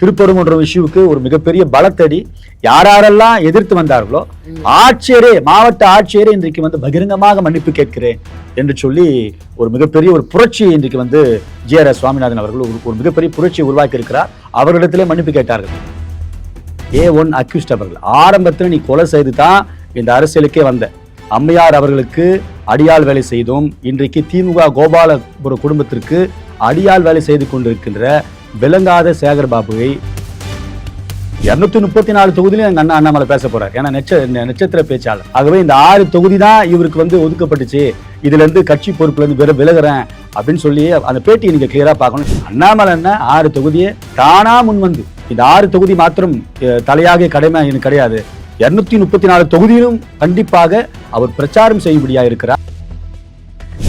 திருப்பரங்குன்ற இஷ்யூவுக்கு ஒரு மிகப்பெரிய பலத்தடி யாரெல்லாம் எதிர்த்து வந்தார்களோ ஆட்சியரே மாவட்ட ஆட்சியரே இன்றைக்கு வந்து பகிரங்கமாக மன்னிப்பு கேட்கிறேன் என்று சொல்லி ஒரு மிகப்பெரிய ஒரு புரட்சியை இன்றைக்கு வந்து ஜி ஆர் எஸ் சுவாமிநாதன் அவர்கள் ஒரு மிகப்பெரிய புரட்சியை உருவாக்கி இருக்கிறார் அவர்களிடத்திலே மன்னிப்பு கேட்டார்கள். ஏ ஒன் அக்யூஸ்ட் அவர்கள் ஆரம்பத்தில் நீ கொலை செய்து தான் இந்த அரசியலுக்கே வந்த. அம்மையார் அவர்களுக்கு அடியாள் வேலை செய்தோம் இன்றைக்கு திமுக கோபாலபுர குடும்பத்திற்கு அடியாள் வேலை செய்து கொண்டிருக்கின்ற விளங்காத சேகர் பாபுவை இருநூத்தி முப்பத்தி நாலு தொகுதியிலும் எங்க அண்ணா அண்ணாமலை பேச போறார். ஏன்னா நெச்ச நட்சத்திர பேச்சாளர். ஆகவே இந்த ஆறு தொகுதி தான் இவருக்கு வந்து ஒதுக்கப்பட்டுச்சு. இதுல இருந்து கட்சி பொறுப்புல இருந்து விலகிறேன் அப்படின்னு சொல்லி அந்த பேட்டியை நீங்க கிளியரா பார்க்கணும். அண்ணாமலைன்னா ஆறு தொகுதியை தானா முன் வந்து இந்த ஆறு தொகுதி மாத்திரம் தலையாக கடமை எனக்கு கிடையாது. இருநூத்தி முப்பத்தி நாலு தொகுதியிலும் கண்டிப்பாக அவர் பிரச்சாரம் செய்யும்படியா இருக்கிறார்.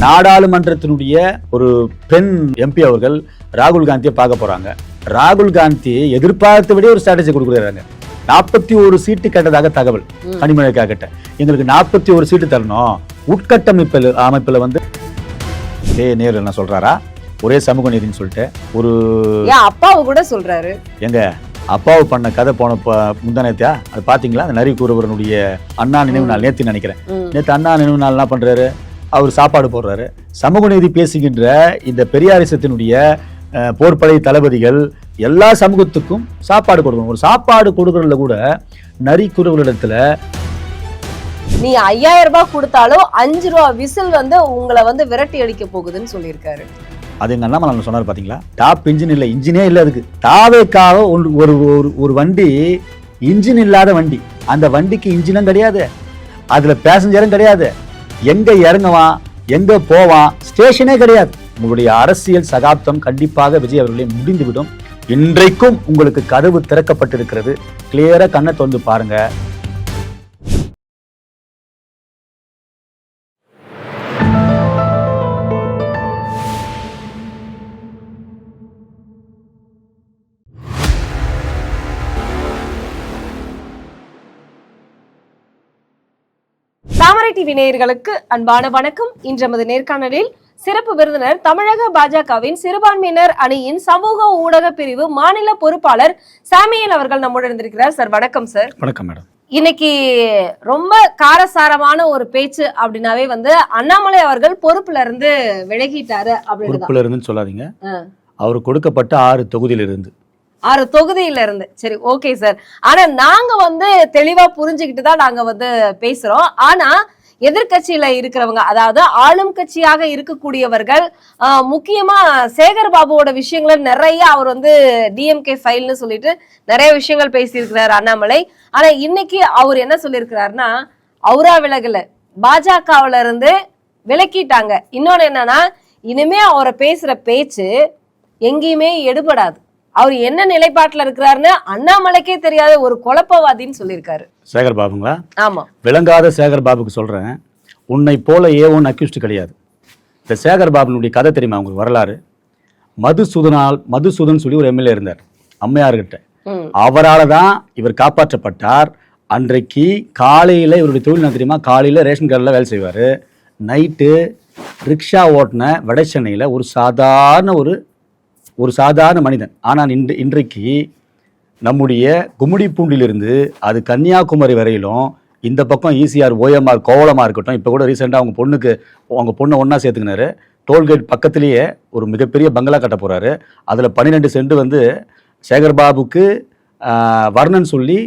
நாடாளுமன்றத்தினுடைய ஒரு பெண் எம்பி அவர்கள் ராகுல் காந்தியை பார்க்க போறாங்க. ராகுல் காந்தி எதிர்பார்த்த விட ஒரு ஸ்ட்ராட்டஜி கொடுக்குறாங்க. நாற்பத்தி ஒரு சீட்டு கேட்டதாக தகவல் கனிமொழி கிட்ட. எங்களுக்கு நாற்பத்தி ஒரு சீட்டு தரணும். உட்கட்டமைப்பில் அமைப்பில் வந்து ஏ நேரு என்ன சொல்றாரா? ஒரே சமூக நீதினு சொல்லிட்டு ஒரு அப்பாவை கூட சொல்றாரு. எங்க? அப்பாவு பண்ண கதை போன முந்தானேத்தியா அது பாத்தீங்களா? அந்த நரி கூறுவரனுடைய அண்ணா நினைவு நாள். நேத்து நினைக்கிறேன். நேத்து அண்ணா நினைவு நாள் என்ன பண்றாரு. அவர் சாப்பாடு போடுறாரு. சமூக நீதி பேசுகின்ற இந்த பெரியாரிசத்தினுடைய போர்ப்படை தளபதிகள் எல்லா சமூகத்துக்கும் சாப்பாடு கொடுக்கணும். ஒரு சாப்பாடு கொடுக்கறதுல கூட நரி குருவர்களிடத்துல நீ ஐயாயிரம் ரூபாய் கொடுத்தாலும் அஞ்சு ரூபா விசில் வந்து உங்களை வந்து விரட்டி அடிக்க போகுதுன்னு சொல்லியிருக்காரு. அது எங்க அண்ணாமலை சொன்னார் பாத்தீங்களா? டாப் இன்ஜின் இல்ல இன்ஜினே இல்ல அதுக்கு. தாவேக்காக ஒரு ஒரு- ஒரு வண்டி இன்ஜின் இல்லாத வண்டி. அந்த வண்டிக்கு இன்ஜினும் கிடையாது. அதுல பேசஞ்சரும் கிடையாது. எங்க இறங்குவான்? எங்க போவான்? ஸ்டேஷனே கிடையாது. உங்களுடைய அரசியல் சகாப்தம் கண்டிப்பாக விஜய் அவர்களே முடிந்துவிடும். இன்றைக்கும் உங்களுக்கு கதவு திறக்கப்பட்டிருக்கிறது. கிளியரா கண்ணை திறந்து பாருங்க. தாமரை டிவி நேயர்களுக்கு அன்பான வணக்கம். இன்று நமது நேர்காணலில் சிறப்பு விருந்தினர் தமிழக பாஜகவின் சிறுபான்மையினர் அணியின் சமூக ஊடக பிரிவு மாநில பொறுப்பாளர் சாமியல் அவர்கள் நம்முடன் இருந்திருக்கிறார் சார் வணக்கம் சார். வணக்கம் மேடம். இன்னைக்கு ரொம்ப காரசாரமான ஒரு பேச்சு அப்படின்னாவே வந்து அண்ணாமலை அவர்கள் பொறுப்புல இருந்து விலகிட்டாரு பொறுப்புல இருந்துன்னு சொல்லாதீங்க. அவர் கொடுக்கப்பட்ட ஆறு தொகுதியில இருந்து ஆறு தொகுதியில இருந்து சரி ஓகே சார். ஆனா நாங்க வந்து தெளிவா புரிஞ்சுக்கிட்டு தான் நாங்க வந்து பேசுறோம். ஆனா எதிர்கட்சியில இருக்கிறவங்க அதாவது ஆளும் கட்சியாக இருக்கக்கூடியவர்கள் முக்கியமா சேகர் பாபுவோட விஷயங்களை நிறைய அவர் வந்து டிஎம்கே ஃபைல்னு சொல்லிட்டு நிறைய விஷயங்கள் பேசியிருக்கிறார் அண்ணாமலை. ஆனா இன்னைக்கு அவர் என்ன சொல்லியிருக்கிறாருன்னா அவரா விலகல. பாஜகவுல இருந்து விலக்கிட்டாங்க. இன்னொன்னு என்னன்னா இனிமே அவரை பேசுற பேச்சு எங்கேயுமே எடுபடாது. அவர் என்ன நிலைப்பாட்டுல இருக்கிறாருன்னு அண்ணாமலைக்கே தெரியாத ஒரு குழப்பவாதின்னு சொல்லியிருக்காரு. சேகர் பாபுங்களா? ஆமா. விளங்காத சேகர் பாபுக்கு சொல்கிறேன் உன்னை போல ஏ ஒன் அக்யூஸ்ட் கிடையாது. இந்த சேகர் பாபுனுடைய கதை தெரியுமா? உங்களுக்கு வரலாறு? மதுசூதனால் மதுசூதன் சொல்லி ஒரு எம்எல்ஏ இருந்தார். அம்மையார்கிட்ட. அவரால் தான் இவர் காப்பாற்றப்பட்டார். அன்றைக்கு காலையில் இவருடைய தொழில் என்ன தெரியுமா? காலையில் ரேஷன் கார்டில் வேலை செய்வார். நைட்டு ரிக்ஷா ஓட்டின வட சென்னையில் ஒரு சாதாரண ஒரு ஒரு சாதாரண மனிதன். ஆனால் இன்று இன்றைக்கு நம்முடைய கும்மிடிப்பூண்டிலிருந்து அது கன்னியாகுமரி வரையிலும் இந்த பக்கம் ஈசிஆர் ஓஎம்ஆர் கோவலமாக இருக்கட்டும். இப்போ கூட ரீசெண்டாக அவங்க பொண்ணுக்கு அவங்க பொண்ணை ஒன்றா சேர்த்துக்கினாரு. டோல்கேட் பக்கத்துலேயே ஒரு மிகப்பெரிய பங்களா கட்ட போகிறாரு அதில் பன்னிரெண்டு சென்ட் வந்து சேகர்பாபுக்கு வர்ணன் சொல்லி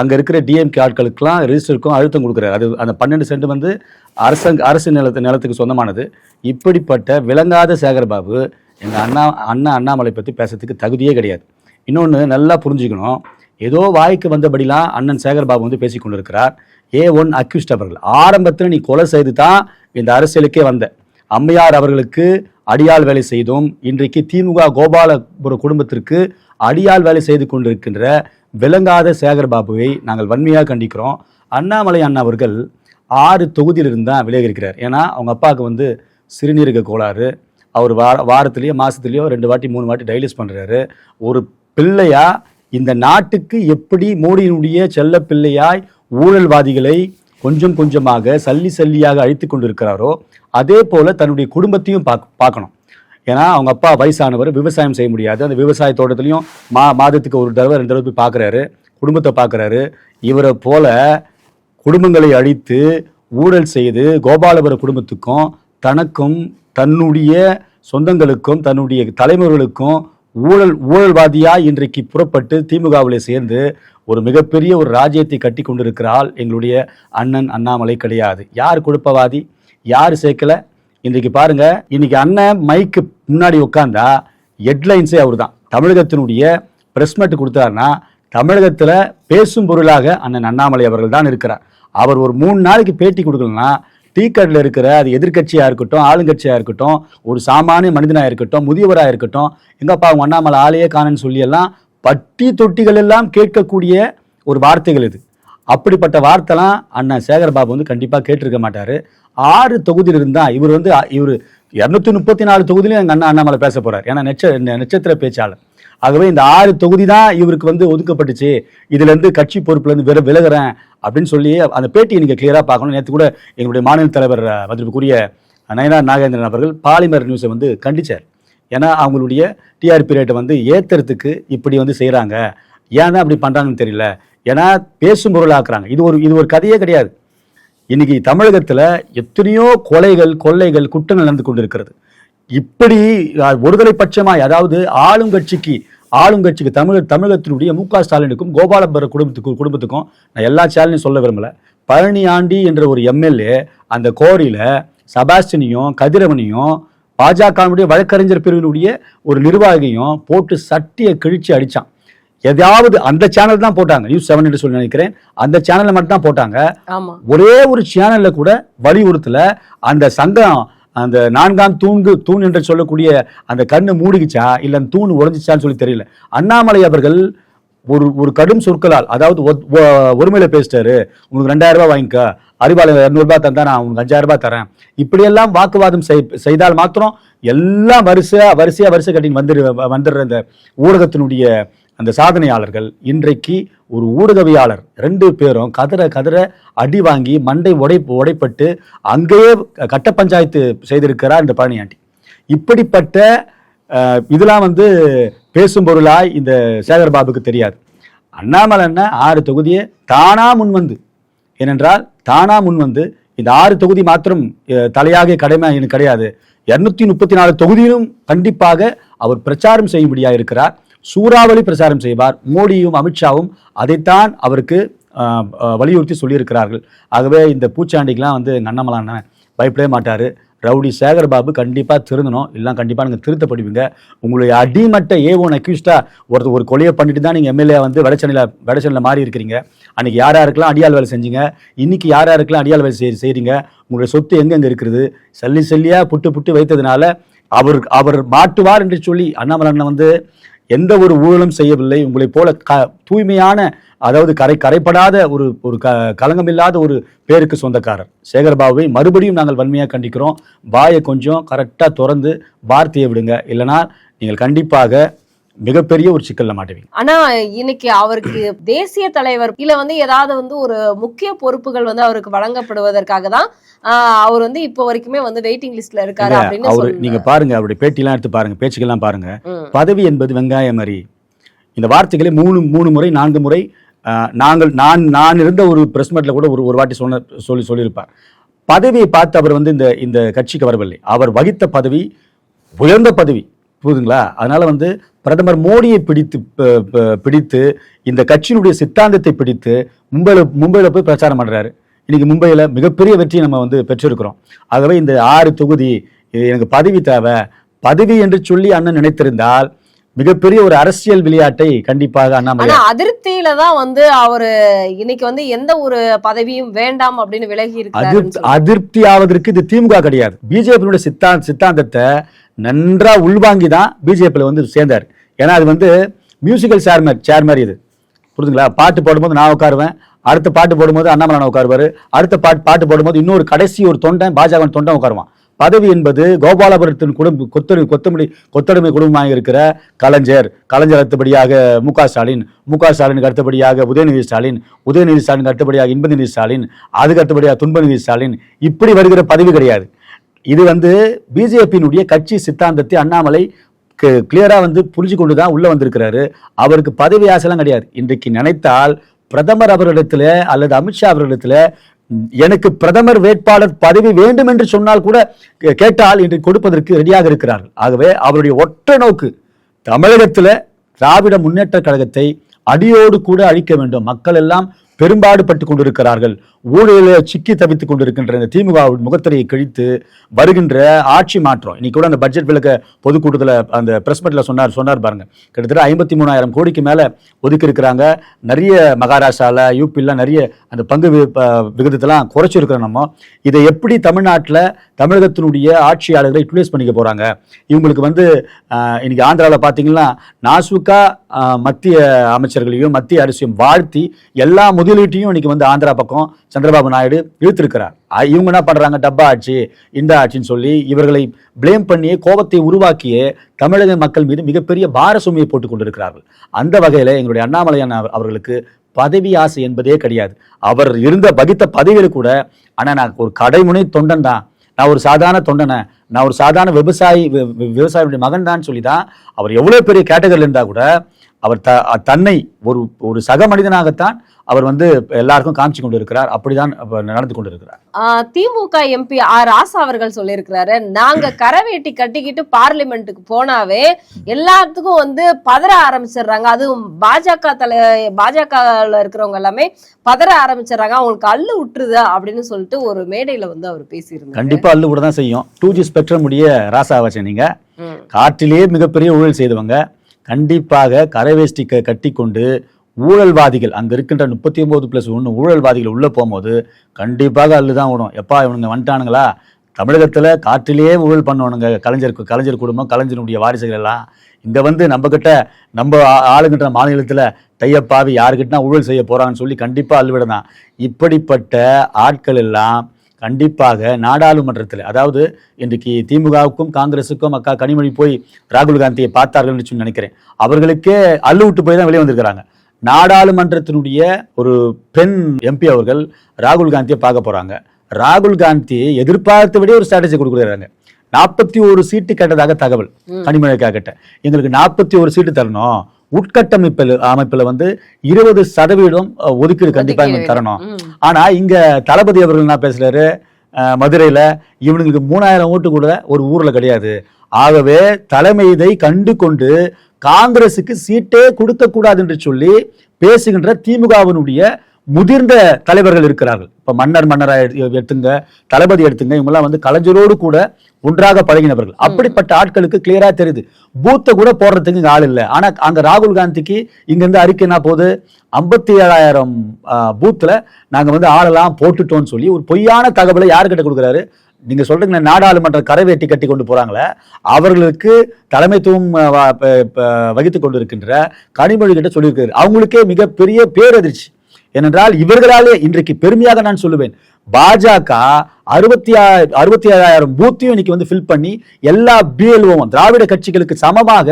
அங்கே இருக்கிற டிஎம்கே ஆட்களுக்கெல்லாம் ரிஜிஸ்டருக்கும் அழுத்தம் கொடுக்குறாரு. அது அந்த பன்னெண்டு சென்ட் வந்து அரசங்க அரசு நிலத்து நிலத்துக்கு சொந்தமானது. இப்படிப்பட்ட விளங்காத சேகர்பாபு எங்கள் அண்ணா அண்ணா அண்ணாமலை பற்றி பேசுறதுக்கு தகுதியே கிடையாது. இன்னொன்று நல்லா புரிஞ்சுக்கணும். ஏதோ வாய்க்கு வந்தபடிலாம் அண்ணன் சேகர் பாபு வந்து பேசி கொண்டிருக்கிறார். ஏ ஒன் அக்யூஸ்ட் அவர்கள். ஆரம்பத்தில் நீ கொலை செய்து தான் இந்த அரசியலுக்கே வந்த. அம்மையார் அவர்களுக்கு அடியாள் வேலை செய்தோம் இன்றைக்கு திமுக கோபாலபுர குடும்பத்திற்கு அடியாள் வேலை செய்து கொண்டிருக்கின்ற விளங்காத சேகர் பாபுவை நாங்கள் வன்மையாக கண்டிக்கிறோம். அண்ணாமலை அண்ணா அவர்கள் ஆறு தொகுதியிலிருந்து தான் விலகி இருக்கிறார். ஏன்னா அவங்க அப்பாவுக்கு வந்து சிறுநீரக கோளாறு அவர் வார வாரத்துலேயோ மாதத்துலேயோ ரெண்டு வாட்டி மூணு வாட்டி டைலிஸ் பண்ணுறாரு ஒரு பிள்ளையா இந்த நாட்டுக்கு எப்படி மோடியினுடைய செல்ல பிள்ளையாய் ஊழல்வாதிகளை கொஞ்சம் கொஞ்சமாக சல்லி சல்லியாக அழித்து கொண்டிருக்கிறாரோ அதே போல் தன்னுடைய குடும்பத்தையும் பார்க்க பார்க்கணும். ஏன்னா அவங்க அப்பா வயசானவர் விவசாயம் செய்ய முடியாது. அந்த விவசாய தோட்டத்துலையும் மா மாதத்துக்கு ஒரு தடவை ரெண்டு தடவை போய் பார்க்குறாரு குடும்பத்தை பார்க்குறாரு இவரை போல குடும்பங்களை அழித்து ஊழல் செய்து கோபாலபுர குடும்பத்துக்கும் தனக்கும் தன்னுடைய சொந்தங்களுக்கும் தன்னுடைய தலைமுறைகளுக்கும் ஊழல் ஊழல்வாதியாக இன்றைக்கு புறப்பட்டு திமுகவில் சேர்ந்து ஒரு மிகப்பெரிய ஒரு ராஜ்யத்தை கட்டி கொண்டிருக்கிறாள் எங்களுடைய அண்ணன் அண்ணாமலை கிடையாது. யார் கொடுப்பவாதி? யார் சேர்க்கல? இன்றைக்கு பாருங்க இன்னைக்கு அண்ணன் மைக்கு முன்னாடி உட்காந்தா ஹெட்லைன்ஸே அவர் தான் தமிழகத்தினுடைய பிரஸ் மீட் கொடுத்தாருன்னா தமிழகத்தில் பேசும் பொருளாக அண்ணன் அண்ணாமலை அவர்கள் தான் இருக்கிறார். அவர் ஒரு மூணு நாளைக்கு பேட்டி கொடுக்கலன்னா டீக்கட்டில் இருக்கிற அது எதிர்க்கட்சியாக இருக்கட்டும் ஆளுங்கட்சியாக இருக்கட்டும் ஒரு சாமானிய மனிதனாக இருக்கட்டும் முதியவராக இருக்கட்டும் எங்கப்பா அவங்க அண்ணாமலை ஆளையே காணன்னு சொல்லியெல்லாம் பட்டி தொட்டிகள் எல்லாம் கேட்கக்கூடிய ஒரு வார்த்தைகள் இது. அப்படிப்பட்ட வார்த்தைலாம் அண்ணன் சேகர்பாபு வந்து கண்டிப்பாக கேட்டிருக்க மாட்டார். ஆறு தொகுதியில் இருந்தால் இவர் வந்து இவர் இரநூத்தி முப்பத்தி நாலு தொகுதியிலும் எங்கள் அண்ணா அண்ணாமலை பேச போகிறார் ஏன்னா நெச்ச நட்சத்திர பேச்சாளர். ஆகவே இந்த ஆறு தொகுதி தான் இவருக்கு வந்து ஒதுக்கப்பட்டுச்சு. இதுலேருந்து கட்சி பொறுப்புலேருந்து வெற விலகுறேன் அப்படின்னு சொல்லி அந்த பேட்டியை நீங்கள் கிளியராக பார்க்கணும். நேற்று கூட எங்களுடைய மாநில தலைவர் அஹ், மதிப்புக்குரிய நயனார் நாகேந்திரன் அவர்கள் பாலிமர் நியூஸை வந்து கண்டிச்சார். ஏன்னா அவங்களுடைய டிஆர்பி ரேட்டை வந்து ஏத்துறதுக்கு இப்படி வந்து செய்கிறாங்க ஏன் தான் அப்படி பண்ணுறாங்கன்னு தெரியல. ஏன்னா பேசும் பொருளாக்குறாங்க இது ஒரு இது ஒரு கதையே கிடையாது. இன்னைக்கு தமிழகத்தில் எத்தனையோ கொலைகள் கொள்ளைகள் குற்றங்கள் நடந்து கொண்டு இருக்கிறது இப்படி ஒருதலை பட்சமாய் அதாவது ஆளுங்கட்சிக்கு ஆளுங்கட்சிக்கு தமிழ் தமிழகத்தினுடைய மு க ஸ்டாலினுக்கும் கோபாலபுர குடும்பத்துக்கும் குடும்பத்துக்கும் நான் எல்லா சேனலையும் சொல்ல விரும்பல. பழனி ஆண்டி என்ற ஒரு எம்எல்ஏ அந்த கோரியில சபாஸ்டினையும் கதிரவனையும் பாஜகவினுடைய வழக்கறிஞர் பிரிவினுடைய ஒரு நிர்வாகியும் போட்டு சட்டியை கிழிச்சு அடிச்சான். எதாவது அந்த சேனல் தான் போட்டாங்க. நியூஸ் செவன் என்று சொல்லி நினைக்கிறேன். அந்த சேனல்ல மட்டும் தான் போட்டாங்க ஒரே ஒரு சேனல்ல கூட வலியுறுத்தல. அந்த சங்கம் அந்த நான்காம் தூண்கு தூண் என்று சொல்லக்கூடிய அந்த கண்ணு மூடிக்குச்சா? இல்லை அந்த தூண் உடைஞ்சிச்சான்னு சொல்லி தெரியல. அண்ணாமலை அவர்கள் ஒரு ஒரு கடும் சொற்களால் அதாவது ஒத்- ஒருமையில பேசிட்டாரு. உனக்கு ரெண்டாயிரம் ரூபாய் வாங்கிக்க. அறிவாளர் இரநூறுபா தந்தா நான் உனக்கு அஞ்சாயிரம் ரூபாய் தரேன். இப்படியெல்லாம் வாக்குவாதம் செய்- செய்தால் மாத்திரம் எல்லாம் வரிசையா வரிசையா வரிசை கட்டி வந்துடு வந்துடுற அந்த ஊடகத்தினுடைய அந்த சாதனையாளர்கள் இன்றைக்கு ஒரு ஊடகவியாளர் ரெண்டு பேரும் கதற கதற அடி வாங்கி மண்டை உடை உடைப்பட்டு அங்கேயே கட்ட பஞ்சாயத்து செய்திருக்கிறார் இந்த பழனியாண்டி. இப்படிப்பட்ட இதெல்லாம் வந்து பேசும் பொருளாய் இந்த சேகர் பாபுக்கு தெரியாது. அண்ணாமலை அண்ணன் ஆறு தொகுதியை தானா முன்வந்து. ஏனென்றால் தானா முன்வந்து இந்த ஆறு தொகுதி மாத்திரம் தலையாக கடமை எனக்கு கிடையாது. இரநூத்தி முப்பத்தி நாலு தொகுதியிலும் கண்டிப்பாக அவர் பிரச்சாரம் செய்யும்படியாக இருக்கிறார். சூறாவளி பிரச்சாரம் செய்வார். மோடியும் அமித்ஷாவும் அதைத்தான் அவருக்கு வலியுறுத்தி சொல்லியிருக்கிறார்கள். ஆகவே இந்த பூச்சாண்டிக்கெலாம் வந்து நன்னமலான பயப்படவே மாட்டார். ரவுடி சேகர் பாபு கண்டிப்பாக திருந்தணும். இல்லை கண்டிப்பாக நீங்கள் திருத்தப்படுவீங்க. உங்களுடைய அடிமட்ட ஏ ஒன் அக்யூஸ்டாக ஒருத்தர் ஒரு கொலையை பண்ணிட்டு தான் நீங்கள் எம்எல்ஏ வந்து வடச்சென்னையில் வடச்சென்னையில் மாறி இருக்கிறீங்க. அன்றைக்கி யார் யாருக்கெல்லாம் அடியாள் வேலை செஞ்சீங்க. இன்னைக்கு யார் யாருக்கெல்லாம் அடியாள் வேலை செய் செய்கிறீங்க உங்களுடைய சொத்து எங்கெங்கே இருக்கிறது சல்லி சல்லியாக புட்டு புட்டு வைத்ததுனால அவர் அவர் மாட்டுவார் என்று சொல்லி அண்ணாமலை அண்ணன் வந்து எந்த ஒரு ஊழலும் செய்யவில்லை. உங்களைப் போல க தூய்மையான அதாவது கரை கரைப்படாத ஒரு ஒரு க கலங்கமில்லாத ஒரு பேருக்கு சொந்தக்காரர். சேகர்பாபுவை மறுபடியும் நாங்கள் வன்மையாக கண்டிக்கிறோம். வாயை கொஞ்சம் கரெக்டாக திறந்து வார்த்தையை விடுங்க. இல்லைனா நீங்கள் கண்டிப்பாக மிகப்பெரிய ஒரு சிக்கல்ல மாட்டுவீங்க. ஆனா இன்னைக்கு அவருக்கு தேசிய தலைவர் இல்ல வந்து ஏதாவது வந்து ஒரு முக்கிய பொறுப்புகள் வந்து அவருக்கு வழங்கப்படுவதற்காக தான் அவர் வந்து இப்போ வரைக்குமே வந்து வெயிட்டிங் லிஸ்ட்ல இருக்காரு அப்படின்னு அவர் நீங்க பாருங்க அவருடைய பேட்டிலாம் எடுத்து பாருங்க பேச்சுக்கெல்லாம் பாருங்க. பதவி என்பது வெங்காயம் மாதிரி இந்த வார்த்தைகளை மூணு மூணு முறை நான்கு முறை நாங்கள் நான் நான் இருந்த ஒரு பிரஸ் மீட்ல கூட ஒரு ஒரு வாட்டி சொன்ன சொல்லி சொல்லியிருப்பார். பதவியை பார்த்து அவர் வந்து இந்த இந்த கட்சிக்கு வரவில்லை. அவர் வகித்த பதவி உயர்ந்த பதவி புரியுதுங்களா? அதனால வந்து பிரதமர் மோடியை பிடித்து பிடித்து இந்த கட்சியினுடைய சித்தாந்தத்தை பிடித்து மும்பையில் மும்பையில் போய் பிரச்சாரம் பண்றாரு. இன்னைக்கு மும்பையில் மிகப்பெரிய வெற்றியை நம்ம வந்து பெற்றிருக்கிறோம். ஆகவே இந்த ஆறு தொகுதி எனக்கு பதவி தேவை. பதவி என்று சொல்லி அண்ணன் நினைத்திருந்தால் மிகப்பெரிய ஒரு அரசியல் விளையாட்டை கண்டிப்பாக அண்ணாமலை அதிருப்தியில தான் வந்து அவரு இன்னைக்கு வந்து எந்த ஒரு பதவியும் வேண்டாம் அப்படின்னு விலகி இருக்காருன்னு அதிருப்தி ஆவதற்கு இது திமுக கிடையாது. பிஜேபியினுடைய சித்தா சித்தாந்தத்தை நன்றாக உள்வாங்கி தான் பிஜேபியில் வந்து சேர்ந்தார். ஏன்னா அது வந்து மியூசிக்கல் சேர் மாதிரி சேர் மாதிரி இது. புரிதுங்களா பாட்டு போடும்போது நான் உட்காருவேன். அடுத்த பாட்டு போடும்போது அண்ணாமலை உட்காருவாரு. அடுத்த பாட்டு பாட்டு போடும்போது இன்னொரு கடைசி ஒரு தொண்டன் பாஜக தொண்டன் உட்காருவான். பதவி என்பது கோபாலபுரத்தின் குடும்ப கொத்தடி கொத்தமடி கொத்தடிமை குடும்பமாக இருக்கிற கலைஞர் கலைஞர் அடுத்தபடியாக மு க ஸ்டாலின் மு க ஸ்டாலினுக்கு அடுத்தபடியாக உதயநிதி ஸ்டாலின் உதயநிதி ஸ்டாலினுக்கு அடுத்தபடியாக இன்பநிதி ஸ்டாலின் அதுக்கு அடுத்தபடியாக துன்பநிதி ஸ்டாலின். இப்படி வருகிற பதவி கிடையாது. இது வந்து பிஜேபியினுடைய கட்சி சித்தாந்தத்தை அண்ணாமலை கிளியரா வந்து புரிஞ்சு கொண்டு தான் உள்ள வந்திருக்கிறாரு. அவருக்கு பதவி ஆசைலாம் கிடையாது. இன்றைக்கு நினைத்தால் பிரதமர் அவரிடத்தில் அல்லது அமித்ஷா அவரிடத்தில் எனக்கு பிரதமர் வேட்பாளர் பதவி வேண்டும் என்று சொன்னால் கூட கே- கேட்டால் இன்று கொடுப்பதற்கு ரெடியாக இருக்கிறார்கள். ஆகவே அவருடைய ஒற்றை நோக்கு தமிழகத்தில் திராவிட முன்னேற்ற கழகத்தை அடியோடு கூட அழிக்க வேண்டும். மக்கள் எல்லாம் பெரும்பாடுபட்டு கொண்டிருக்கிறார்கள். ஊழலில் சிக்கி தவித்துக் கொண்டிருக்கின்ற இந்த திமுக முகத்திரையை கிழித்து வருகின்ற ஆட்சி மாற்றம். இன்னைக்கு கூட அந்த பட்ஜெட் விளக்க பொதுக்கூட்டத்தில் அந்த பிரஸ் மீட்ல சொன்னார் சொன்னார் பாருங்க. கிட்டத்தட்ட ஐம்பத்தி மூணாயிரம் கோடிக்கு மேல ஒதுக்கி இருக்கிறாங்க நிறைய மகாராஷ்டிரால யூபியில் நிறைய அந்த பங்கு விகிதத்தெல்லாம் குறைச்சிருக்கிறோம் நம்ம. இதை எப்படி தமிழ்நாட்டில் தமிழகத்தினுடைய ஆட்சியாளர்களை யூட்டிலைஸ் பண்ணிக்க போகிறாங்க இவங்களுக்கு வந்து இன்றைக்கி இன்னைக்கு ஆந்திராவில் பார்த்தீங்கன்னா நாசுக்கா மத்திய அமைச்சர்களையும் மத்திய அரசையும் வாழ்த்தி எல்லா முதலீட்டையும் இன்னைக்கு வந்து ஆந்திரா பக்கம் சந்திரபாபு நாயுடு இழுத்திருக்கிறார். இவங்க என்ன பண்ணுறாங்க டப்பா ஆட்சி இந்த ஆட்சின்னு சொல்லி இவர்களை ப்ளேம் பண்ணி கோபத்தை உருவாக்கியே தமிழக மக்கள் மீது மிகப்பெரிய பார சுமையை போட்டுக் கொண்டிருக்கிறார்கள். அந்த வகையில் எங்களுடைய அண்ணாமலையான் அவர்களுக்கு பதவி ஆசை என்பதே கிடையாது. அவர் இருந்த பகித்த பதவியில் கூட ஆனால் நான் ஒரு கடைமுனை தொண்டன் தான். நான் ஒரு சாதாரண தொண்டனை நான் ஒரு சாதாரண விவசாயி வி- விவசாயியுடைய மகன் தான் சொல்லி தான் அவர் எவ்வளோ பெரிய கேட்டகரியில் இருந்தால் கூட அவர் த தன்னை ஒரு ஒரு சக மனிதனாகத்தான் அவர் வந்து எல்லாருக்கும் காமிச்சு கொண்டு இருக்கிறார் அப்படிதான் நடந்து கொண்டு இருக்கிறார் திமுக எம்பி ஆர் ராசா அவர்கள் சொல்லியிருக்கிறாரு நாங்க கரவேட்டி கட்டிக்கிட்டு பார்லிமெண்ட்டுக்கு போனாவே எல்லாத்துக்கும் வந்து பதற ஆரம்பிச்சிடுறாங்க. அதுவும் பாஜக தலை பாஜகல இருக்கிறவங்க எல்லாமே பதற ஆரம்பிச்சிடுறாங்க. அவங்களுக்கு அள்ளு விட்டுருதா அப்படின்னு சொல்லிட்டு ஒரு மேடையில வந்து அவர் பேசியிருந்தாரு. கண்டிப்பா அள்ளு கூட தான் செய்யும். டூ ஜி ஸ்பெக்ட்ரம் உடைய ராசாவாச்ச நீங்க ம். காற்றிலேயே மிகப்பெரிய ஊழல் செய்தவங்க. கண்டிப்பாக கரைவேஷ்டி கட்டி கொண்டு ஊழல்வாதிகள் அங்கே இருக்கின்ற முப்பத்தி ஒம்பது ப்ளஸ் ஒன்று ஊழல்வாதிகள் உள்ளே போகும்போது கண்டிப்பாக அள்ளு தான் விடும் எப்பா இவனுங்க வந்துட்டானுங்களா? தமிழகத்தில் காற்றிலேயே ஊழல் பண்ணுவானுங்க கலைஞர் கலைஞர் குடும்பம் கலைஞருடைய வாரிசுகள் எல்லாம். இங்கே வந்து நம்மக்கிட்ட நம்ம ஆளுகின்ற மாநிலத்தில் தையப்பாவி யாருக்கிட்டனா ஊழல் செய்ய போகிறாங்கன்னு சொல்லி கண்டிப்பாக அள்ளுவிட தான் இப்படிப்பட்ட ஆட்கள் எல்லாம் கண்டிப்பாக நாடாளுமன்றத்தில் அதாவது இன்றைக்கு திமுகவுக்கும் காங்கிரஸுக்கும் அக்கா கனிமொழி போய் ராகுல் காந்தியை பார்த்தார்கள்னு சொல்லி நினைக்கிறேன். அவர்களுக்கே அள்ளு விட்டு போய் தான் வெளியே வந்திருக்கிறாங்க. நாடாளுமன்றத்தினுடைய ஒரு பெண் எம்பி அவர்கள் ராகுல் காந்தியை பார்க்க போறாங்க. ராகுல் காந்தி எதிர்பார்த்த விட ஒரு ஸ்ட்ராட்டஜி கொடுக்குறாங்க. நாற்பத்தி ஒரு சீட்டு கேட்டதாக தகவல் கனிமொழி கேட்ட எங்களுக்கு நாற்பத்தி ஒரு சீட்டு தரணும். உட்கட்டமைப்பில் அமைப்புல வந்து இருபது சதவீதம் ஒதுக்கீடு கண்டிப்பா எங்களுக்கு தரணும். ம். ஆனா இங்க தளபதி அவர்கள் என்ன பேசுறாரு? அஹ், மதுரையில் இவனுங்களுக்கு மூணாயிரம் ஓட்டு கூட ஒரு ஊரில் கிடையாது. ஆகவே தலைமை இதை கண்டு கொண்டு காங்கிரசுக்கு சீட்டே கொடுக்கக்கூடாது என்று சொல்லி பேசுகின்ற திமுகவினுடைய முதிர்ந்த தலைவர்கள் இருக்கிறார்கள். இப்போ மன்னர் மன்னராக எடு- எடுத்துங்க தளபதி எடுத்துங்க இவங்கெல்லாம் வந்து கலைஞரோடு கூட ஒன்றாக பழகினவர்கள். அப்படிப்பட்ட ஆட்களுக்கு கிளியரா தெரியுது. பூத்தை கூட போடுறதுக்கு இங்கே ஆள் இல்லை. ஆனா அங்க ராகுல் காந்திக்கு இங்க இருந்து அறிக்கை என்ன போகுது? ஐம்பத்தி ஏழாயிரம் பூத்துல நாங்க வந்து ஆளெல்லாம் போட்டுட்டோம்னு சொல்லி ஒரு பொய்யான தகவலை யாருக்கிட்ட கொடுக்குறாரு? நீங்க சொல்றீங்க நாடாளுமன்ற கரைவேட்டி கட்டி கொண்டு போறாங்களே அவர்களுக்கு தலைமைத்துவம் வகித்து வகித்துக் கொண்டிருக்கின்ற கனிமொழி கிட்ட சொல்லியிருக்காரு. அவங்களுக்கே மிகப்பெரிய பேரதிர்ச்சி. ஏனென்றால் இவர்களாலே இன்றைக்கு பெருமையாக நான் சொல்லுவேன். பாஜக அறுபத்தி அறுபத்தி ஏழாயிரம் பூத்தையும் இன்னைக்கு வந்து ஃபில் பண்ணி எல்லா பிஎல்ஓவும் திராவிட கட்சிகளுக்கு சமமாக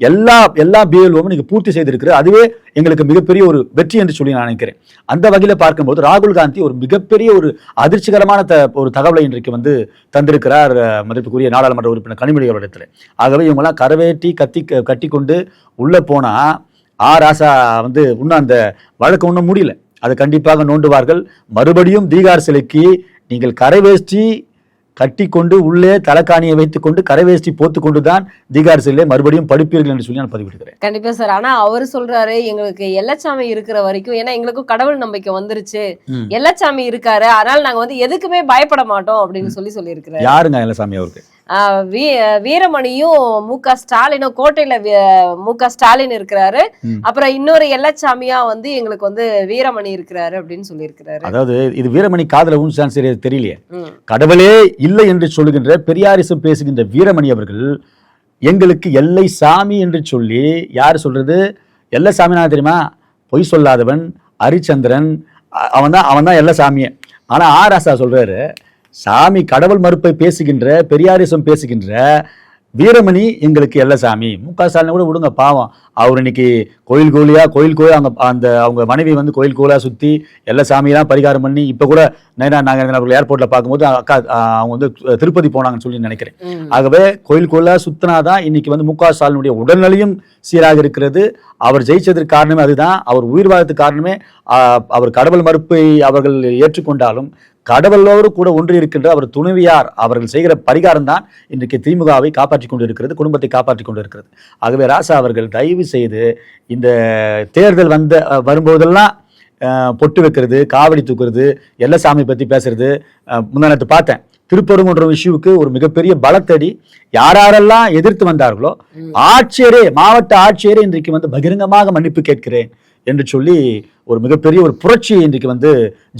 எல்லா எல்லா பிஎல்ஓவும் நீங்கள் பூர்த்தி செய்திருக்கிறது. அதுவே எங்களுக்கு மிகப்பெரிய ஒரு வெற்றி என்று சொல்லி நான் நினைக்கிறேன். அந்த வகையில் பார்க்கும்போது ராகுல் காந்தி ஒரு மிகப்பெரிய ஒரு அதிர்ச்சிகரமான த ஒரு தகவலை இன்றைக்கு வந்து தந்திருக்கிறார் மதிப்புக்குரிய நாடாளுமன்ற உறுப்பினர் கனிமொழி அவரிடத்துல ஆகவே இவங்கெல்லாம் கரவேட்டி கத்தி கட்டி கொண்டு உள்ளே போனால் ஆ ராசா வந்து இன்னும் அந்த வழக்கு ஒன்றும் முடியல. அது கண்டிப்பாக நோண்டுவார்கள். மறுபடியும் தீகார் சிலைக்கு நீங்கள் கரைவேஷ்டி கட்டிக்கொண்டு உள்ளே தலைக்காணியை வைத்துக்கொண்டு கரைவேஷ்டி போத்துக்கொண்டு தான் தீகார் சிலை மறுபடியும் படிப்பீர்கள் என்று சொல்லி நான் பதிவிடுகிறேன். கண்டிப்பா சார். ஆனா அவர் சொல்றாரு எங்களுக்கு எல்லச்சாமி இருக்கிற வரைக்கும் ஏன்னா எங்களுக்கும் கடவுள் நம்பிக்கை வந்துருச்சு. எல்லச்சாமி இருக்காரு அதனால நாங்க வந்து எதுக்குமே பயப்பட மாட்டோம் அப்படின்னு சொல்லி சொல்லியிருக்கிறாரு. யாருங்க இளசாமி அவருக்கு? வீ- வீரமணியும் மு க ஸ்டாலினும் கோட்டையில மு க ஸ்டாலின் இருக்கிறாரு. அப்புறம் இன்னொரு எல்லச்சாமியா வந்து எங்களுக்கு வந்து வீரமணி இருக்கிறாரு அப்படின்னு சொல்லியிருக்கிறாரு. அதாவது இது வீரமணி காதல ஊன்சான் சரி தெரியலையே. கடவுளே இல்லை என்று சொல்லுகின்ற பெரியாரிசம் பேசுகின்ற வீரமணி அவர்கள் எங்களுக்கு எல்லை சாமி என்று சொல்லி யார் சொல்றது? எல்லை சாமினா தெரியுமா? பொய் சொல்லாதவன் ஹரிச்சந்திரன் அவன் தான் அவன் தான் எல்லை சாமியே ஆனா ஆராசா சொல்றாரு சாமி கடவுள் மறுப்பை பேசுகின்ற பெரியாரிசம் பேசுகின்ற வீரமணி எங்களுக்கு எல்லசாமி மு க ஸ்டாலின் கூட விடுங்க பாவம். அவர் இன்னைக்கு கோயில் கோயிலியா கோயில் கோயில் அவங்க அந்த அவங்க மனைவி வந்து கோயில் கோயிலா சுத்தி எல்லசாமியெல்லாம் பரிகாரம் பண்ணி இப்போ கூட நேரா நாங்கள் அவர்கள் ஏர்போர்ட்ல பார்க்கும்போது அக்கா அவங்க வந்து திருப்பதி போனாங்கன்னு சொல்லி நினைக்கிறேன். ஆகவே கோயில் கோயிலா சுத்தினாதான் இன்னைக்கு வந்து மு க ஸ்டாலினுடைய உடல்நிலையும் சீராக இருக்கிறது. அவர் ஜெயிச்சதற்கு காரணமே அதுதான். அவர் உயிர் வாழ்றதுக்கு காரணமே அவர் கடவுள் மறுப்பை அவர்கள் ஏற்றுக்கொண்டாலும் கடவுளோடு கூட ஒன்றி இருக்கின்ற அவர் துணைவியார் அவர்கள் செய்கிற பரிகாரம் தான் இன்றைக்கு திமுகவை காப்பாற்றி கொண்டு இருக்கிறது குடும்பத்தை காப்பாற்றி கொண்டு இருக்கிறது ஆகவே ராசா அவர்கள் தயவு செய்து இந்த தேர்தல் வந்த வரும்போதெல்லாம் பொட்டு வைக்கிறது காவடி தூக்குறது எல்லசாமி பற்றி பேசுறது முந்தானத்து பார்த்தேன் திருப்பரங்குன்ற இஷ்யூவுக்கு ஒரு மிகப்பெரிய பலத்தடி யாரெல்லாம் எதிர்த்து வந்தார்களோ. ஆட்சியரே மாவட்ட ஆட்சியரே இன்றைக்கு வந்து பகிரங்கமாக மன்னிப்பு கேட்கிறேன் என்று சொல்லி ஒரு மிகப்பெரிய ஒரு புரட்சியை இன்றைக்கு வந்து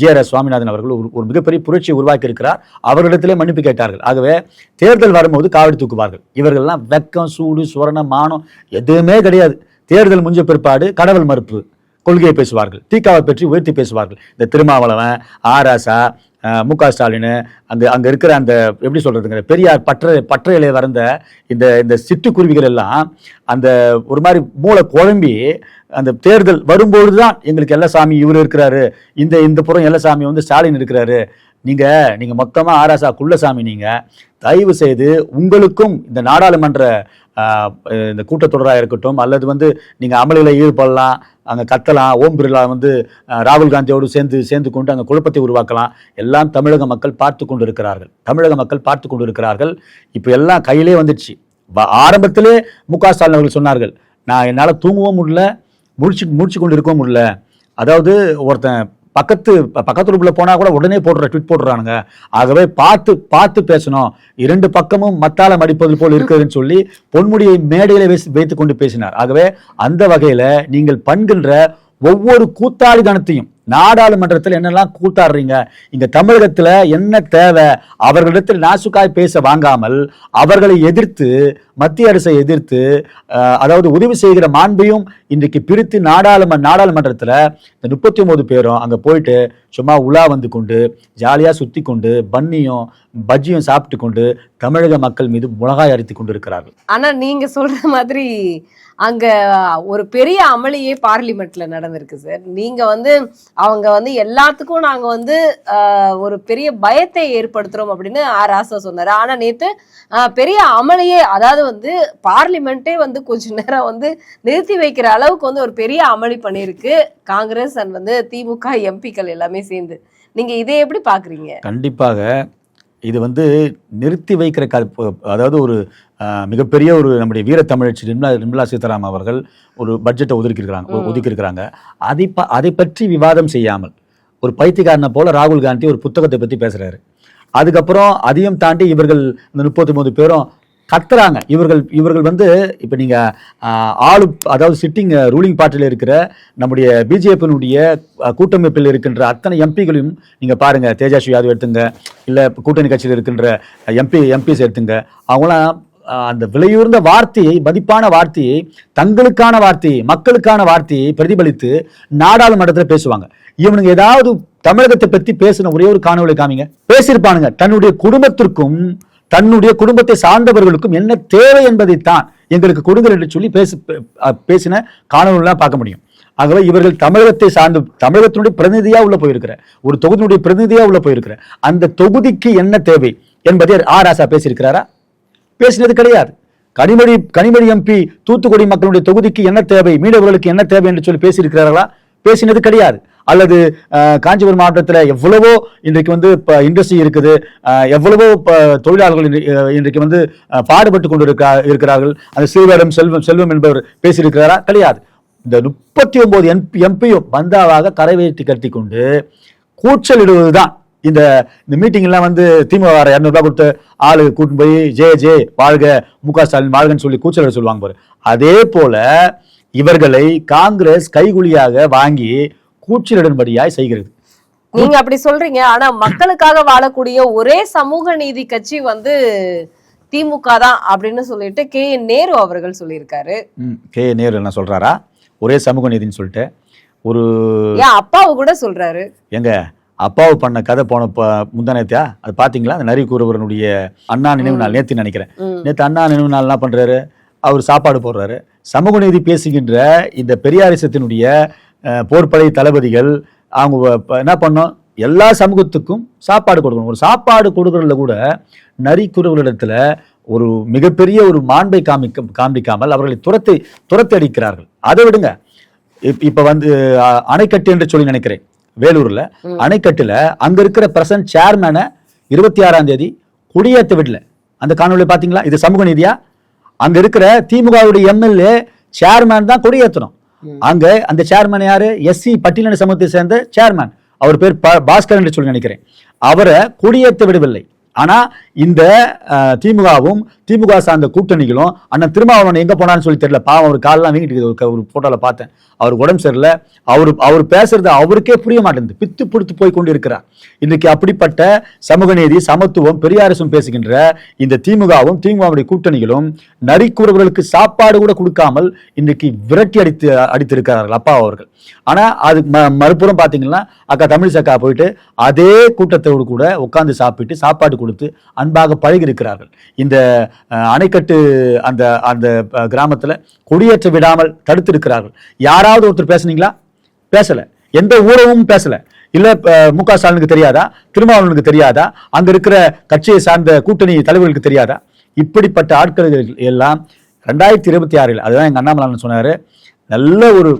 ஜிஆர்எஸ் சுவாமிநாதன் அவர்கள் ஒரு ஒரு மிகப்பெரிய புரட்சியை உருவாக்கி இருக்கிறார் அவர்களிடத்திலே மன்னிப்பு கேட்டார்கள். ஆகவே தேர்தல் வரும்போது காவடி தூக்குவார்கள். இவர்கள்லாம் வெக்கம் சூடு சுவரணம் மானம் எதுவுமே கிடையாது. தேர்தல் முடிஞ்ச பிற்பாடு கடவுள் மறுப்பு. கொள்கையை பேசுவார்கள். தீக்காவை பற்றி உயர்த்தி பேசுவார்கள். இந்த திருமாவளவன் ஆராசா மு க ஸ்டாலின் அங்கே அங்கே இருக்கிற அந்த எப்படி சொல்கிறதுங்க பெரியார் பற்ற பற்றையிலே வரந்த இந்த இந்த சிட்டுக்குருவிகள் எல்லாம் அந்த ஒரு மாதிரி மூளை குழம்பி அந்த தேர்தல் வரும்பொழுது தான் எங்களுக்கு எல்லா சாமி இவர் இருக்கிறாரு. இந்த இந்த புறம் எல்லா சாமி வந்து ஸ்டாலின் இருக்கிறாரு. நீங்க நீங்க மொத்தமா ஆராசா குள்ளசாமி நீங்க தயவு செய்து உங்களுக்கும் இந்த நாடாளுமன்ற இந்த கூட்டத்தொடராக இருக்கட்டும் அல்லது வந்து நீங்கள் அமளியில் ஈடுபடலாம் அங்கே கத்தலாம் ஓம் பிர்லா வந்து ராகுல் காந்தியோடு சேர்ந்து சேர்ந்து கொண்டு அங்கே குழப்பத்தை உருவாக்கலாம் எல்லாம் தமிழக மக்கள் பார்த்து கொண்டு இருக்கிறார்கள். தமிழக மக்கள் பார்த்து கொண்டு இருக்கிறார்கள். இப்போ எல்லாம் கையிலே வந்துடுச்சு. ஆரம்பத்திலே மு க ஸ்டாலின் அவர்கள் சொன்னார்கள் நான் என்னால் தூங்கவும் முடியல முடிச்சு முடிச்சு கொண்டு இருக்கவும் முடியல. அதாவது ஒருத்தன் பக்கத்து பக்கத்து ரூபில் போனால் கூட உடனே போடுற ட்விட் போடுறானுங்க. ஆகவே பார்த்து பார்த்து பேசணும். இரண்டு பக்கமும் மத்தால மடிப்பது போல் இருக்குதுன்னு சொல்லி பொன்முடியை மேடையில் வைத்து கொண்டு பேசினார். ஆகவே அந்த வகையில் நீங்கள் பண்கின்ற ஒவ்வொரு கூத்தாளிதனத்தையும் நாடாளுமன்றத்தில் என்னெல்லாம் கூத்தாடுறீங்க? இங்க தமிழகத்துல என்ன தேவை? அவர்களிடத்தில் நாசுக்காய் பேச வாங்காமல் அவர்களை எதிர்த்து மத்திய அரசை எதிர்த்து அதாவது உதவி செய்கிற மாண்பையும் இன்றைக்கு பிரித்து நாடாளும நாடாளுமன்றத்தில் இந்த முப்பத்தி ஒன்பது பேரும் அங்கே போயிட்டு சும்மா உலா வந்து கொண்டு ஜாலியாக சுற்றி கொண்டு பன்னியும் பஜ்ஜியும் சாப்பிட்டு கொண்டு தமிழக மக்கள் மீது முளகாய் அரித்து கொண்டு இருக்கிறார்கள் ஆனால் நீங்கள் சொல்கிற மாதிரி அங்க ஒரு பெரிய அமளியே பார்லிமெண்ட்ல நடந்திருக்கு சார். நீங்க வந்து அவங்க வந்து எல்லாத்துக்கும் நாங்க வந்து ஆஹ், ஒரு பெரிய பயத்தை ஏற்படுத்துறோம் அப்படின்னு ஆர் ஆசா சொன்னாரு. ஆனா நேத்து ஆஹ், பெரிய அமளியே அதாவது வந்து பார்லிமெண்ட்டே வந்து கொஞ்ச நேரம் வந்து நிறுத்தி வைக்கிற அளவுக்கு வந்து ஒரு பெரிய அமளி பண்ணியிருக்கு. காங்கிரஸ் அண்ட் வந்து திமுக எம்பிக்கள் எல்லாமே சேர்ந்து. நீங்க இதை எப்படி பாக்குறீங்க? கண்டிப்பாக இது வந்து நிறுத்தி வைக்கிற க அதாவது ஒரு மிகப்பெரிய ஒரு நம்முடைய வீர தமிழச்சி நிர்மலா நிர்மலா சீதாராமன் அவர்கள் ஒரு பட்ஜெட்டை ஒதுக்கியிருக்கிறாங்க. ஒதுக்கியிருக்கிறாங்க அதை ப அதை பற்றி விவாதம் செய்யாமல் ஒரு பைத்தியக்காரனை போல ராகுல் காந்தி ஒரு புத்தகத்தை பற்றி பேசுறாரு அதுக்கப்புறம் அதையும் தாண்டி இவர்கள் இந்த முப்பத்தி மூணு பேரும் கத்துறாங்க. இவர்கள் இவர்கள் வந்து இப்போ நீங்க ஆளு அதாவது சிட்டிங் ரூலிங் பார்ட்டியில் இருக்கிற நம்முடைய பிஜேபியினுடைய கூட்டமைப்பில் இருக்கின்ற அத்தனை எம்பிகளையும் நீங்க பாருங்க. தேஜஸ்வி யாதவ் எடுத்துங்க. இல்லை கூட்டணி கட்சியில் இருக்கின்ற எம்பி எம்பிஸ் எடுத்துங்க. அவங்களாம் அந்த விலையுயர்ந்த வார்த்தையை மதிப்பான வார்த்தையை தங்களுக்கான வார்த்தையை மக்களுக்கான வார்த்தையை பிரதிபலித்து நாடாளுமன்றத்தில் பேசுவாங்க. இவனுங்க ஏதாவது தமிழகத்தை பற்றி பேசின ஒரே ஒரு காணொலி காமிங்க. பேசியிருப்பானுங்க. தன்னுடைய குடும்பத்திற்கும் தன்னுடைய குடும்பத்தை சார்ந்தவர்களுக்கும் என்ன தேவை என்பதைத்தான் எங்களுக்கு கொடுங்கள் என்று சொல்லி பேசு பே- பேசின காணொலிலாம் பார்க்க முடியும். ஆகவே இவர்கள் தமிழகத்தை சார்ந்து தமிழகத்தினுடைய பிரதிநிதியாக உள்ள போயிருக்கிற ஒரு தொகுதியினுடைய பிரதிநிதியாக உள்ள போயிருக்கிற அந்த தொகுதிக்கு என்ன தேவை என்பதை ஆர் ராசா பேசியிருக்கிறாரா? பேசினது கிடையாது. கனிமொழி கனிமொழி எம்பி தூத்துக்குடி மக்களுடைய தொகுதிக்கு என்ன தேவை மீனவர்களுக்கு என்ன தேவை என்று சொல்லி பேசியிருக்கிறார்களா? பேசினது கிடையாது. அல்லது காஞ்சிபுரம் மாவட்டத்தில் எவ்வளவோ இன்றைக்கு வந்து இப்போ இண்டஸ்ட்ரி இருக்குது. எவ்வளவோ இப்போ தொழிலாளர்கள் இன்றைக்கு வந்து பாடுபட்டு கொண்டு இருக்கா இருக்கிறார்கள். அந்த சிறுவரம் செல்வம் செல்வம் என்பவர் பேசியிருக்கிறாரா? கிடையாது. இந்த முப்பத்தி ஒன்பது எம்பி எம்பியும் பந்தாவாக கரைவேற்றி கட்டி கொண்டு கூச்சலிடுவதுதான். இந்த இந்த மீட்டிங்லாம் வந்து திமுக வர இரநூறுபா கொடுத்து ஆளு கூட்டு போய் ஜே ஜே வாழ்க மு க ஸ்டாலின் வாழ்கன்னு சொல்லி கூச்சலிட சொல்லுவாங்க பாரு. அதே போல இவர்களை காங்கிரஸ் கைகுலியாக வாங்கி கூச்சலிடும்படியாய் செய்கிறது. நீங்க அப்படி சொல்றீங்க. ஆனா மக்களுக்காக வாழக்கூடிய ஒரே சமூக நீதி கட்சி வந்து திமுக தான் அப்படின்னு சொல்லிட்டு கே. என். நேரு அவர்கள் சொல்லியிருக்காரு. கே. நேரு என்ன சொல்றாரா? ஒரே சமூக நீதின்னு சொல்லிட்டு ஒரு ஏன் அப்பாவை கூட சொல்றாரு. எங்க அப்பாவு பண்ண கதை போன ப- முந்தானேத்தியா அது பார்த்தீங்களா அந்த நரி கூறுவரனுடைய அண்ணா நினைவு நாள். நேற்று நினைக்கிறேன். நேற்று அண்ணா நினைவு நாள் என்ன பண்ணுறாரு அவர் சாப்பாடு போடுறாரு. சமூக நீதி பேசுகின்ற இந்த பெரியாரிசத்தினுடைய போர்ப்படை தளபதிகள் அவங்க என்ன பண்ணோம்? எல்லா சமூகத்துக்கும் சாப்பாடு கொடுக்கணும். ஒரு சாப்பாடு கொடுக்கறதுல கூட நரி குருவர்களிடத்துல ஒரு மிகப்பெரிய ஒரு மாண்பை காமிக்க காண்பிக்காமல் அவர்களை துரத்தி துரத்தி அடிக்கிறார்கள். அதை விடுங்க. இப்- இப்ப வந்து அணைக்கட்டு என்று சொல்லி நினைக்கிறேன் வேலூர்ல. அணைக்கட்டுல அங்க இருக்கிற பிரசன்ட் சேர்மேனை இருபத்தி ஆறாம் தேதி குடியேற்ற விடல. அந்த காணொளி பாத்தீங்களா? இது சமூக நீதியா? அங்க இருக்கிற திமுகவுடைய எம்எல்ஏ சேர்மேன் தான் கொடியேற்றணும். அங்க அந்த சேர்மேன் யாரு? எஸ்சி பட்டியலின சமூகத்தை சேர்ந்த சேர்மேன் அவர் பேர் பாஸ்கர் என்று சொல்லி நினைக்கிறேன். அவரை குடியேற்ற விடவில்லை. ஆனா இந்த திமுகவும் திமுக சார்ந்த கூட்டணிகளும் அண்ணன் திருமாவளவன் எங்க போனான்னு சொல்லி தெரியல. பாவம் அவர் காலெலாம் வீங்கிட்டு ஒரு க- ஒரு பார்த்தேன். அவருக்கு உடம்பு சரியில்லை. அவர் அவர் பேசுறது அவருக்கே புரிய மாட்டேங்குது. பித்து பிடித்து போய் கொண்டு இருக்கிறார் இன்னைக்கு அப்படிப்பட்ட சமூக நீதி சமத்துவம் பெரியாரசும் பேசுகின்ற இந்த திமுகவும் திமுகவுடைய கூட்டணிகளும் நரிக்கூறவர்களுக்கு சாப்பாடு கூட கொடுக்காமல் இன்னைக்கு விரட்டி அடித்து அடித்திருக்கிறார்கள் அப்பா அவர்கள். ஆனா அது ம- மறுபுறம் பார்த்தீங்கன்னா அக்கா தமிழிசக்கா போயிட்டு அதே கூட்டத்தோடு கூட உட்காந்து சாப்பிட்டு சாப்பாடு கொடுத்து அன்பாக பழகி இருக்கிறார்கள் இந்த அணைக்கட்டு அந்த அந்த கிராமத்தில் கொடியேற்ற விடாமல் தடுத்திருக்கிறார்கள். யாராவது ஒருத்தர் பேசுனீங்களா? பேசலை. எந்த ஊடகமும் பேசலை. இல்லை மு க ஸ்டாலினுக்கு தெரியாதா? திருமாவளவனுக்கு தெரியாதா? அங்கே இருக்கிற கட்சியை சார்ந்த கூட்டணி தலைவர்களுக்கு தெரியாதா? இப்படிப்பட்ட ஆட்கள் எல்லாம் ரெண்டாயிரத்தி இருபத்தி ஆறில் அதுதான் எங்கள் அண்ணாமலை சொன்னார் நல்ல ஒரு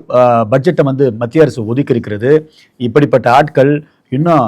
பட்ஜெட்டை வந்து மத்திய அரசு ஒதுக்கி இருக்கிறது இப்படிப்பட்ட ஆட்கள் இன்னும்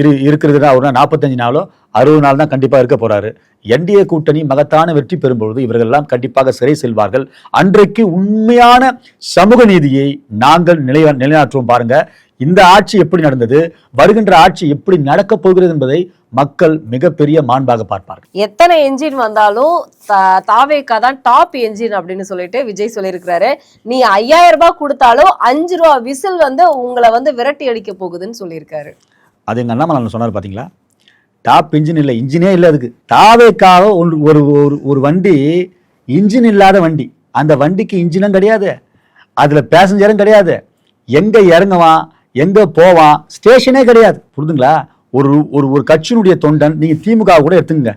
இரு இருக்கிறதுனா ஒரு நாற்பத்தஞ்சு நாளோ அறுபது நாள் தான் கண்டிப்பாக இருக்க போகிறாரு என்டிஏ கூட்டணி மகத்தான வெற்றி பெறும்பொழுது இவர்கள்லாம் கண்டிப்பாக சிறை செல்வார்கள். அன்றைக்கு உண்மையான சமூக நீதியை நாங்கள் நிலை நிலைநாட்டுவோம் பாருங்க. இந்த ஆட்சி எப்படி நடந்தது? வருகின்ற ஆட்சி எப்படி நடக்கப் போகிறது என்பதை மக்கள் மிகப்பெரிய மாண்பாக பார்ப்பார்கள். எத்தனை என்ஜின் வந்தாலும் தா- தாவேகா தான் டாப் என்ஜின் அப்படின்னு சொல்லிட்டு விஜய் சொல்லியிருக்கிறாரு. நீ ஐயாயிரம் ரூபாய் கொடுத்தாலும் அஞ்சு ரூபா விசில் வந்து உங்களை வந்து விரட்டி அடிக்க போகுதுன்னு சொல்லியிருக்காரு. அது எங்கள் அண்ணாமலை சொன்னார் பார்த்தீங்களா டாப் இன்ஜின் இல்லை இன்ஜினே இல்லை அதுக்கு. தாவேக்காக ஒரு ஒரு ஒரு ஒரு வண்டி இன்ஜின் இல்லாத வண்டி. அந்த வண்டிக்கு இன்ஜினும் கிடையாது. அதில் பேசஞ்சரும் கிடையாது. எங்கே இறங்குவான்? எங்கே போவான்? ஸ்டேஷனே கிடையாது. புரிதுங்களா? ஒரு ஒரு ஒரு கட்சியினுடைய தொண்டன் நீங்கள் திமுக கூட எடுத்துங்க.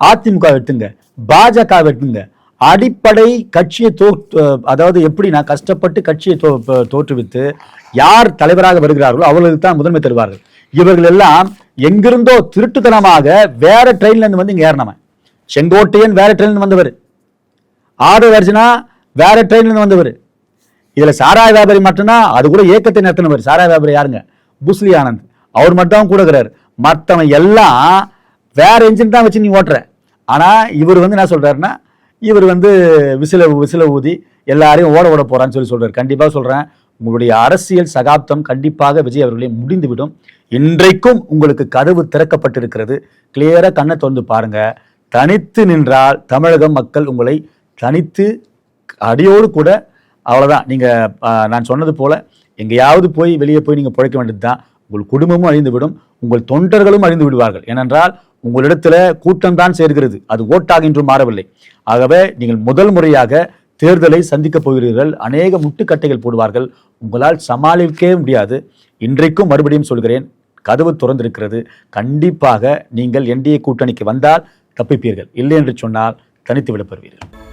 அதிமுக எடுத்துங்க. பாஜக எடுத்துங்க. அடிப்படை கட்சியை தோ அதாவது எப்படின்னா கஷ்டப்பட்டு கட்சியை தோ தோற்றுவித்து யார் தலைவராக வருகிறார்களோ அவர்களுக்கு தான் முதன்மை தருவார்கள். இவர்கள் எல்லாம் எங்கிருந்தோ திருட்டுத்தனமாக வேற ட்ரெயின்லேருந்து வந்து இங்கே ஏறினவன். செங்கோட்டையன் வேற ட்ரெயின்லேருந்து வந்தவர். ஆதவ அர்ஜுனா வேற ட்ரெயின்லேருந்து வந்தவர். இதுல சாராய வியாபாரி மட்டும்தான் அது கூட ஏக்கத்தை நடத்தினவர் சாராய வியாபாரி யாருங்க? புஸ்லி ஆனந்த். அவர் மட்டும் கூட இருக்கிறார். மற்றவன் எல்லாம் வேற என்ஜின் தான் வச்சு நீ ஓட்டுற. ஆனா இவர் வந்து என்ன சொல்றாருன்னா இவர் வந்து விசில விசில ஊதி எல்லாரையும் ஓட ஓட போறான்னு சொல்லி சொல்றாரு. கண்டிப்பாக சொல்றேன். உங்களுடைய அரசியல் சகாப்தம் கண்டிப்பாக விஜய் அவர்களே முடிந்துவிடும். இன்றைக்கும் உங்களுக்கு கதவு திறக்கப்பட்டிருக்கிறது. கிளியராக கண்ணை திறந்து பாருங்க. தனித்து நின்றால் தமிழக மக்கள் உங்களை தனித்து அடியோடு கூட அவ்வளோதான் நீங்கள் நான் சொன்னது போல் எங்கேயாவது போய் வெளியே போய் நீங்கள் பிழைக்க வேண்டியது தான் உங்கள் குடும்பமும் அழிந்துவிடும் உங்கள் தொண்டர்களும் அழிந்து விடுவார்கள். ஏனென்றால் உங்களிடத்துல கூட்டம் தான் சேர்கிறது. அது ஓட்டாக இன்றும் மாறவில்லை. ஆகவே நீங்கள் முதல் முறையாக தேர்தலை சந்திக்கப் போகிறீர்கள். அநேக முட்டுக்கட்டைகள் போடுவார்கள். உங்களால் சமாளிக்கவே முடியாது. இன்றைக்கும் மறுபடியும் சொல்கிறேன் கதவு திறந்திருக்கிறது. கண்டிப்பாக நீங்கள் என்டிஏ கூட்டணிக்கு வந்தால் தப்பிப்பீர்கள். இல்லை என்று சொன்னால் தனித்து விடப்படுவீர்கள்